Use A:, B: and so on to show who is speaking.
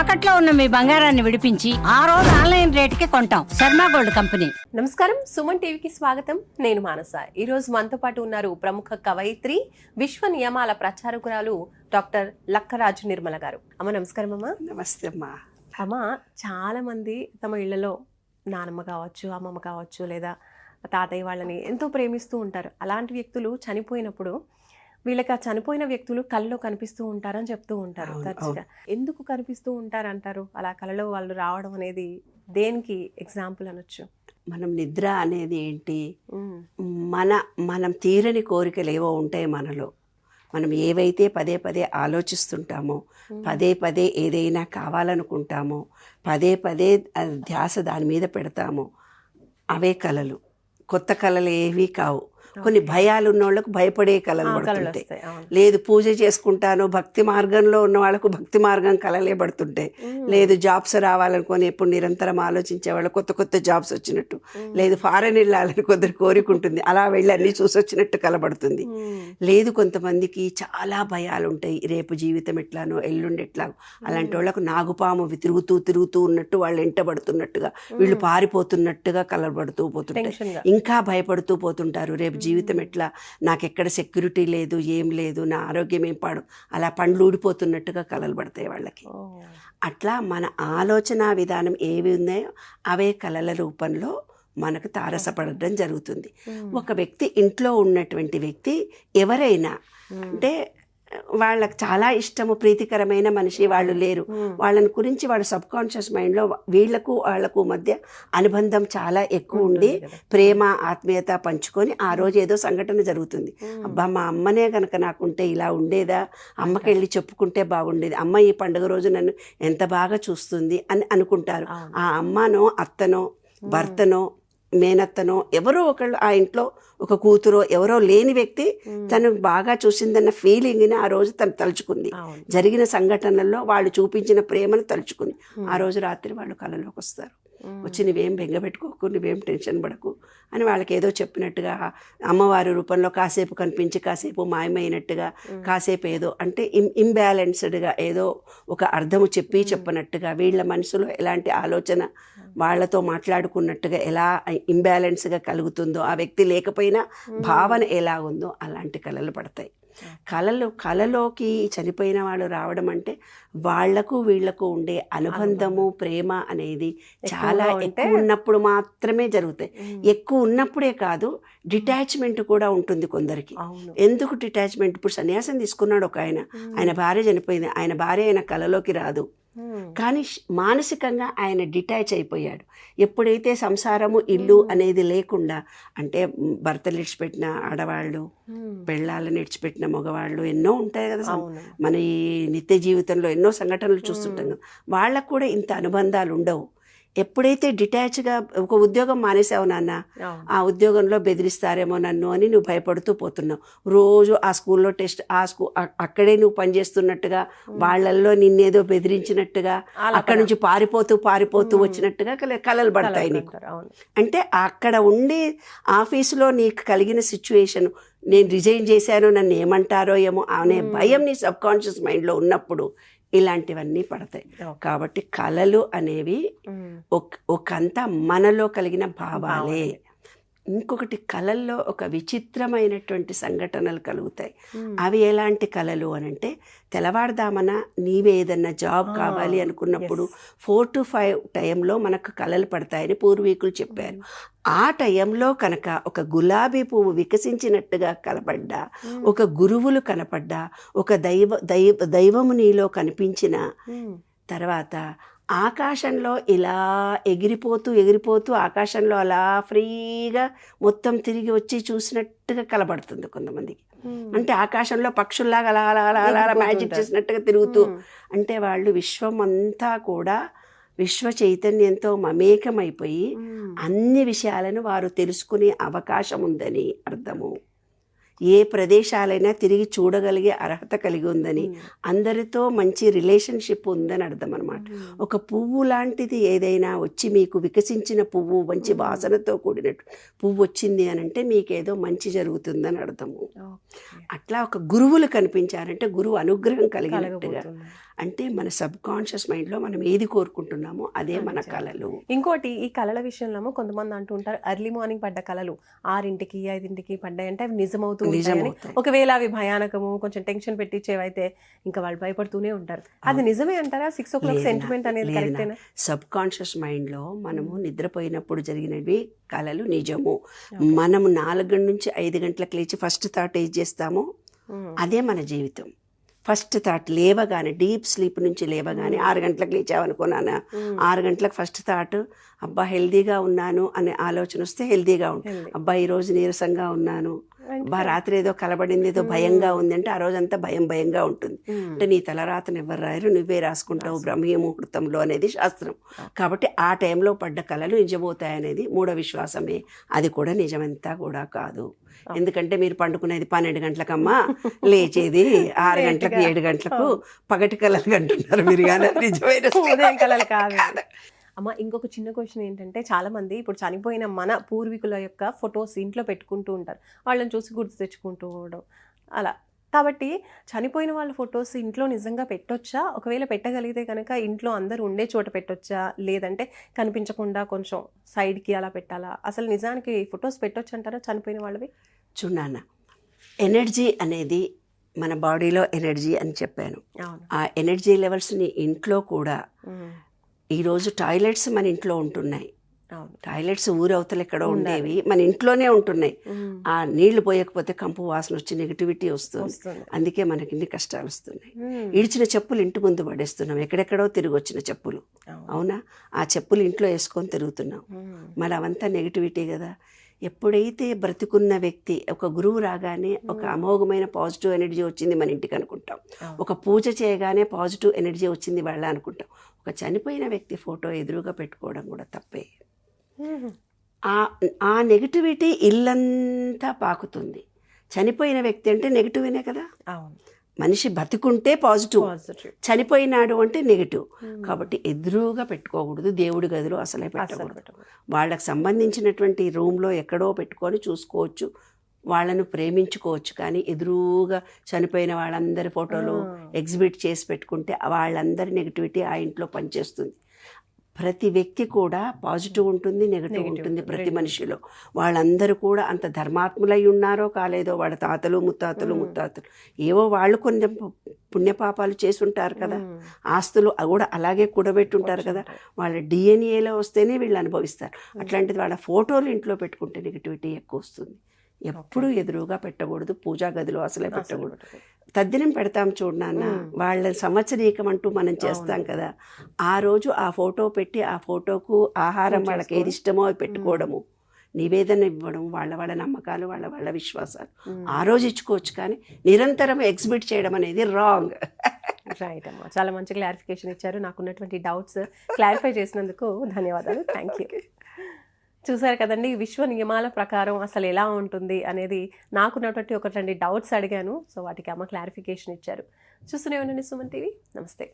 A: తాకట్లో ఉన్న మీ బంగారాన్ని విడిపించి ఆ రోజు ఆన్లైన్ రేటుకి కొంటాం. Sharma gold company.
B: నమస్కారం. సుమన్ టీవీకి స్వాగతం. నేను మానస. ఈ రోజు మనతో పాటు ఉన్నారు ప్రముఖ కవయిత్రి విశ్వ నియమాల ప్రచారకురాలు డాక్టర్ లక్కరాజు నిర్మల గారు. అమ్మ నమస్కారం అమ్మ.
C: నమస్తే అమ్మా.
B: అమ్మ చాలా మంది తమ ఇళ్ళలో నానమ్మ కావచ్చు అమ్మమ్మ కావచ్చు లేదా తాతయ్య వాళ్ళని ఎంతో ప్రేమిస్తూ ఉంటారు. అలాంటి వ్యక్తులు చనిపోయినప్పుడు వీళ్ళకి ఆ చనిపోయిన వ్యక్తులు కళ్ళలో కనిపిస్తూ ఉంటారని చెప్తూ ఉంటారు తరచుగా ఎందుకు కనిపిస్తూ ఉంటారంటారు? అలా కళలో వాళ్ళు రావడం అనేది దేనికి ఎగ్జాంపుల్ అనొచ్చు?
C: మనం నిద్ర అనేది ఏంటి? మన మనం తీరని కోరికలు ఏవో ఉంటాయి మనలో. మనం ఏవైతే పదే పదే ఆలోచిస్తుంటామో పదే పదే ఏదైనా కావాలనుకుంటామో పదే పదే ధ్యాస దాని మీద పెడతామో అవే కళలు. కొత్త కళలు ఏవి కావు. కొన్ని భయాలు ఉన్న వాళ్ళకు భయపడే కళలు
B: కళలు
C: పడుతుంటాయి. లేదు పూజ చేసుకుంటాను భక్తి మార్గంలో ఉన్న వాళ్ళకు భక్తి మార్గం కలలే పడుతుంటాయి. లేదు జాబ్స్ రావాలనుకొని ఎప్పుడు నిరంతరం ఆలోచించే వాళ్ళు కొత్త కొత్త జాబ్స్ వచ్చినట్టు. లేదు ఫారెన్ వెళ్ళాలని కొందరు కోరిక ఉంటుంది అలా వెళ్ళి అన్ని చూసొచ్చినట్టు కలబడుతుంది లేదు కొంతమందికి చాలా భయాలు ఉంటాయి రేపు జీవితం ఎట్లానో ఎల్లుండి ఎట్లాగో. అలాంటి వాళ్ళకు నాగుపాము తిరుగుతూ తిరుగుతూ ఉన్నట్టు వాళ్ళు ఎంటబడుతున్నట్టుగా వీళ్ళు పారిపోతున్నట్టుగా కలబడుతూ
B: గా.
C: ఇంకా భయపడుతూ పోతుంటారు. రేపు జీవితం ఎట్లా? నాకెక్కడ సెక్యూరిటీ లేదు ఏం లేదు నా ఆరోగ్యం ఏం పాడు? అలా పండ్లు ఊడిపోతున్నట్టుగా కలలు పడతాయి వాళ్ళకి. అట్లా మన ఆలోచన విధానం ఏవి ఉన్నాయో అవే కళల రూపంలో మనకు తారసపడడం జరుగుతుంది. ఒక వ్యక్తి ఇంట్లో ఉన్నటువంటి వ్యక్తి ఎవరైనా అంటే వాళ్ళకి చాలా ఇష్టము ప్రీతికరమైన మనిషి వాళ్ళు లేరు. వాళ్ళని గురించి వాళ్ళ సబ్ కాన్షియస్ మైండ్లో వీళ్ళకు వాళ్ళకు మధ్య అనుబంధం చాలా ఎక్కువ ఉండి. ప్రేమ ఆత్మీయత పంచుకొని ఆ రోజు ఏదో సంఘటన జరుగుతుంది. అబ్బా మా అమ్మనే కనుక నాకుంటే ఇలా ఉండేదా? అమ్మకి వెళ్ళి చెప్పుకుంటే బాగుండేది. అమ్మ ఈ పండుగ రోజు నన్ను ఎంత బాగా చూస్తుంది అని అనుకుంటారు. ఆ అమ్మనో అత్తనో భర్తనో మేనత్తనో ఎవరో ఒకళ్ళు ఆ ఇంట్లో ఒక కూతురో ఎవరో లేని వ్యక్తి తను బాగా చూసిందన్న ఫీలింగ్ని ఆ రోజు తను తలుచుకుంది. జరిగిన సంఘటనల్లో వాళ్ళు చూపించిన ప్రేమను తలుచుకుంది. ఆ రోజు రాత్రి వాళ్ళు కళలోకి వస్తారు వచ్చి నువ్వేం బెంగ పెట్టుకోకు నువ్వేం టెన్షన్ పడకు అని వాళ్ళకి ఏదో చెప్పినట్టుగా అమ్మవారి రూపంలో కాసేపు కనిపించి కాసేపు మాయమైనట్టుగా కాసేపు ఏదో అంటే ఇం ఇంబ్యాలెన్స్డ్గా ఏదో ఒక అర్థము చెప్పి చెప్పనట్టుగా వీళ్ళ మనసులో ఎలాంటి ఆలోచన వాళ్ళతో మాట్లాడుకున్నట్టుగా ఎలా ఇంబ్యాలెన్స్గా కలుగుతుందో ఆ వ్యక్తి లేకపోయినా భావన ఎలా ఉందో అలాంటి కళలు పడతాయి. కళలు కళలోకి చనిపోయిన వాళ్ళు రావడం అంటే వాళ్ళకు వీళ్ళకు ఉండే అనుబంధము ప్రేమ అనేది చాలా ఎక్కువ ఉన్నప్పుడు మాత్రమే జరుగుతాయి. ఎక్కువ ఉన్నప్పుడే కాదు డిటాచ్మెంట్ కూడా ఉంటుంది కొందరికి. ఎందుకు డిటాచ్మెంట్? ఇప్పుడు సన్యాసం తీసుకున్నాడు ఒక ఆయన. ఆయన భార్య చనిపోయింది. ఆయన భార్య ఆయన కళలోకి రాదు. కానీ ష్- మానసికంగా ఆయన డిటాచ్ అయిపోయాడు. ఎప్పుడైతే సంసారము ఇల్లు అనేది లేకుండా అంటే భర్తలు విడిచిపెట్టిన ఆడవాళ్ళు
B: ఉమ్,
C: పెళ్ళాలను విడిచిపెట్టిన మగవాళ్ళు ఎన్నో ఉంటాయి కదా మన ఈ నిత్య జీవితంలో ఎన్నో సంఘటనలు చూస్తుంటాం కదా. వాళ్ళకు కూడా ఇంత అనుబంధాలు ఉండవు. ఎప్పుడైతే డిటాచ్గా ఒక ఉద్యోగం మానేసావు నాన్న ఆ ఉద్యోగంలో బెదిరిస్తారేమో నన్ను అని నువ్వు భయపడుతూ పోతున్నావు. రోజు ఆ స్కూల్లో టెస్ట్ ఆ స్కూ అక్కడే నువ్వు పనిచేస్తున్నట్టుగా వాళ్ళల్లో నిన్నేదో బెదిరించినట్టుగా అక్కడ నుంచి పారిపోతూ పారిపోతూ. వచ్చినట్టుగా కల- కలలు పడతాయి నీకు. అంటే అక్కడ ఉండి ఆఫీసులో నీకు కలిగిన సిచ్యువేషన్ నేను రిజైన్ చేశాను నన్ను ఏమంటారో ఏమో అనే. భయం నీ సబ్ కాన్షియస్ మైండ్లో ఉన్నప్పుడు ఇలాంటివన్నీ పడతాయి. కాబట్టి కళలు అనేవి ఒకంత మనలో కలిగిన భావాలే. ఇంకొకటి కళల్లో ఒక విచిత్రమైనటువంటి సంఘటనలు కలుగుతాయి. అవి ఎలాంటి కళలు అని అంటే తెల్లవారుదామన నీవే ఏదన్నా జాబ్ కావాలి అనుకున్నప్పుడు. ఫోర్ టు ఫైవ్ టైంలో మనకు కళలు పడతాయని పూర్వీకులు చెప్పారు. ఆ టైంలో కనుక ఒక గులాబీ పువ్వు వికసించినట్టుగా కనపడ్డా ఒక గురువులు కనపడ్డా ఒక దైవ దైవ దైవము నీలో కనిపించిన తర్వాత ఆకాశంలో ఇలా ఎగిరిపోతూ ఎగిరిపోతూ ఆకాశంలో అలా ఫ్రీగా మొత్తం తిరిగి వచ్చి చూసినట్టుగా కలబడుతుంది కొంతమందికి. అంటే ఆకాశంలో పక్షుల్లాగా అలా అలా అలా అలా మ్యాజిక్. చేసినట్టుగా తిరుగుతూ అంటే వాళ్ళు విశ్వం అంతా కూడా విశ్వ చైతన్యంతో మమేకమైపోయి అన్ని విషయాలను వారు తెలుసుకునే అవకాశం ఉందని అర్థము. ఏ ప్రదేశాలైనా తిరిగి చూడగలిగే అర్హత కలిగి ఉందని. అందరితో మంచి రిలేషన్షిప్ ఉందని అర్థం అనమాట ఒక పువ్వు లాంటిది ఏదైనా వచ్చి మీకు వికసించిన పువ్వు మంచి వాసనతో కూడినట్టు పువ్వు వచ్చింది అని అంటే మీకేదో మంచి జరుగుతుందని అర్థము. అట్లా ఒక గురువులు కనిపించారంటే గురువు అనుగ్రహం కలిగినట్టుగా. అంటే మన సబ్ కాన్షియస్ మైండ్లో మనం ఏది కోరుకుంటున్నామో అదే మన. కళలు.
B: ఇంకోటి ఈ కళల విషయంలో కొంతమంది అంటూ ఉంటారు ఎర్లీ మార్నింగ్ పడ్డ కళలు ఆరింటికి ఐదింటికి పడ్డాయంటే అవి నిజమవుతూ. ఒకవేళ అవి భయానకము కొంచెం టెన్షన్ పెట్టించేవైతే ఇంకా వాళ్ళు భయపడుతూనే ఉంటారు. అది నిజమే అంటారా? సిక్స్ ఓ క్లాక్ సెంటిమెంట్ అనేది. కరెక్టేనా?
C: సబ్ కాన్షియస్ మైండ్లో మనము నిద్రపోయినప్పుడు జరిగినవి కళలు నిజము. మనము నాలుగు నుంచి ఐదు గంటలకు లేచి ఫస్ట్ థాట్ ఏది చేస్తామో. అదే మన జీవితం. ఫస్ట్ థాట్ లేవగానే డీప్ స్లీప్ నుంచి లేవగానే ఆరు గంటలకు లేచావనుకున్నానా. ఆరు గంటలకు ఫస్ట్ థాట్ అబ్బా హెల్దీగా ఉన్నాను అనే ఆలోచన వస్తే హెల్దీగా ఉంటుంది. అబ్బా ఈ రోజు నీరసంగా ఉన్నాను అబ్బా రాత్రి ఏదో కలబడింది ఏదో భయంగా ఉంది అంటే ఆ రోజంతా భయం భయంగా ఉంటుంది. అంటే నీ తలరాతను ఎవరు రాయరు నువ్వే రాసుకుంటావు బ్రహ్మీ ముహూర్తంలో అనేది శాస్త్రం. కాబట్టి ఆ టైంలో పడ్డ కళలు నిజమవుతాయనేది మూఢ విశ్వాసమే. అది కూడా నిజమంతా కూడా కాదు. ఎందుకంటే మీరు పండుకునేది పన్నెండు గంటలకమ్మా లేచేది ఆరు గంటలకు ఏడు గంటలకు పగటి కళలు అంటున్నారు మీరు కానీ నిజమైన
B: కళలు కాదు. అమ్మ ఇంకొక చిన్న క్వశ్చన్ ఏంటంటే చాలా మంది ఇప్పుడు చనిపోయిన మన పూర్వీకుల యొక్క ఫొటోస్ ఇంట్లో పెట్టుకుంటూ ఉంటారు. వాళ్ళని చూసి గుర్తు తెచ్చుకుంటూ ఉండడం అలా. కాబట్టి చనిపోయిన వాళ్ళ ఫొటోస్ ఇంట్లో నిజంగా పెట్టొచ్చా? ఒకవేళ పెట్టగలిగితే కనుక ఇంట్లో అందరూ ఉండే చోట పెట్టొచ్చా? లేదంటే కనిపించకుండా కొంచెం సైడ్కి అలా పెట్టాలా? అసలు నిజానికి ఫొటోస్ పెట్టొచ్చు అంటారా చనిపోయిన వాళ్ళవి?
C: చూడాన్న ఎనర్జీ అనేది మన బాడీలో ఎనర్జీ అని చెప్పాను. ఆ ఎనర్జీ లెవెల్స్ని ఇంట్లో కూడా ఈరోజు టాయిలెట్స్ మన ఇంట్లో ఉంటున్నాయి. టాయిలెట్స్ ఊరవతలు ఎక్కడో ఉండేవి. మన ఇంట్లోనే ఉంటున్నాయి. ఆ నీళ్ళు పోయకపోతే కంపు వాసన వచ్చి నెగిటివిటీ వస్తుంది. అందుకే మనకి ఇన్ని కష్టాలు వస్తున్నాయి. ఇడిచిన చెప్పులు ఇంటి ముందు పడేస్తున్నాం. ఎక్కడెక్కడో తిరిగి వచ్చిన చెప్పులు.
B: అవును.
C: ఆ చెప్పులు ఇంట్లో వేసుకొని తిరుగుతున్నాం. మరి అవంతా నెగిటివిటీ కదా? ఎప్పుడైతే బ్రతికున్న వ్యక్తి ఒక గురువు రాగానే ఒక అమోఘమైన పాజిటివ్ ఎనర్జీ వచ్చింది మన ఇంటికి అనుకుంటాం. ఒక పూజ చేయగానే పాజిటివ్ ఎనర్జీ వచ్చింది వాళ్ళ అనుకుంటాం. ఒక చనిపోయిన వ్యక్తి ఫోటో ఎదురుగా పెట్టుకోవడం కూడా తప్పే. ఆ ఆ నెగిటివిటీ ఇల్లంతా పాకుతుంది. చనిపోయిన వ్యక్తి అంటే నెగిటివేనే కదా? మనిషి బతికుంటే పాజిటివ్.
B: పాజిటివ్.
C: చనిపోయినాడు అంటే నెగిటివ్. కాబట్టి ఎదురుగా పెట్టుకోకూడదు దేవుడి గదిలో అసలే పెట్టకూడదు. వాళ్ళకి సంబంధించినటువంటి రూమ్లో ఎక్కడో పెట్టుకొని చూసుకోవచ్చు. వాళ్ళను ప్రేమించుకోవచ్చు. కానీ ఎదురుగా చనిపోయిన వాళ్ళందరి ఫోటోలు ఎగ్జిబిట్ చేసి పెట్టుకుంటే వాళ్ళందరి నెగిటివిటీ ఆ ఇంట్లో పనిచేస్తుంది. ప్రతి వ్యక్తి కూడా పాజిటివ్ ఉంటుంది నెగిటివ్ ఉంటుంది ప్రతి. మనిషిలో. వాళ్ళందరూ కూడా అంత ధర్మాత్ములై ఉన్నారో కాలేదో వాళ్ళ తాతలు ముత్తాతలు ముత్తాతలు. ఏవో వాళ్ళు కొన్ని పుణ్యపాపాలు చేసి ఉంటారు కదా. ఆస్తులు కూడా అలాగే కూడబెట్టుంటారు కదా. వాళ్ళ డిఎన్ఏలో వస్తేనే వీళ్ళు అనుభవిస్తారు. అట్లాంటిది వాళ్ళ ఫోటోలు ఇంట్లో పెట్టుకుంటే నెగిటివిటీ ఎక్కువ వస్తుంది. ఎప్పుడు ఎదురుగా పెట్టకూడదు పూజా గదిలో అసలే పెట్టకూడదు. తద్దినం పెడతాం చూడు నాన్న వాళ్ళ సంవత్సరీకం అంటూ మనం చేస్తాం కదా. ఆ రోజు ఆ ఫోటో పెట్టి ఆ ఫోటోకు ఆహారం వాళ్ళకి ఏది ఇష్టమో అది పెట్టుకోవడము నివేదన ఇవ్వడం వాళ్ళ వాళ్ళ నమ్మకాలు వాళ్ళ వాళ్ళ విశ్వాసాలు. ఆ రోజు ఇచ్చుకోవచ్చు కానీ నిరంతరం ఎగ్జిబిట్ చేయడం అనేది రాంగ్.
B: రైట్ అమ్మా. చాలా మంచి క్లారిఫికేషన్ ఇచ్చారు. నాకున్నటువంటి డౌట్స్ క్లారిఫై చేసినందుకు ధన్యవాదాలు. థ్యాంక్ యూ చూసారు కదండి విశ్వ నియమాల ప్రకారం అసలు ఎలా ఉంటుంది అనేది నాకున్నటువంటి ఒక రెండు డౌట్స్ అడిగాను. సో వాటికి అమ్మ క్లారిఫికేషన్ ఇచ్చారు. చూస్తూనే ఉండండి సుమన్ టీవీ. నమస్తే.